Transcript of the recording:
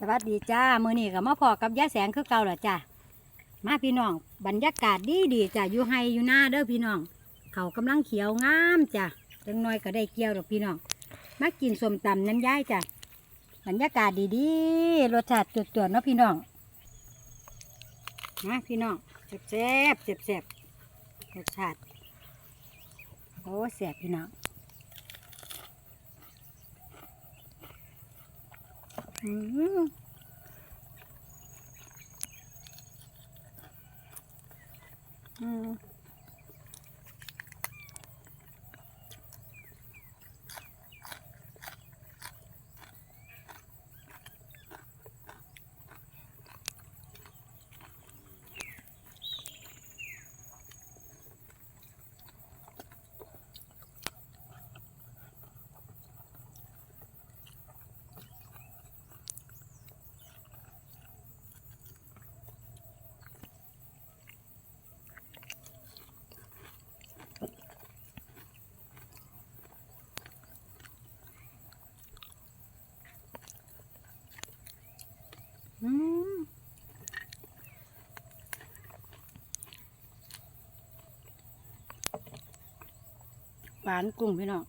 สวัสดีจ้า มือนี้ก็มาพอกับย่าแสงคือเก่าเหรอจ้ามาพี่น้อง บรรยากาศดีดีจ้ะอยู่ไฮอยู่หน้าเด้อพี่น้อง เขากำลังเขียวงามจ้ะจังน้อยก็ได้เกี่ยวดอกพี่น้อง มากินสมตำนั้นย้ายจ้ะบรรยากาศดีๆรสชาติจวดๆเนาะพี่น้องนะพี่น้องแซ่บๆแซ่บๆรสชาติโอ้แซ่บพี่น้อง อืม หวานกุ้งพี่น้อง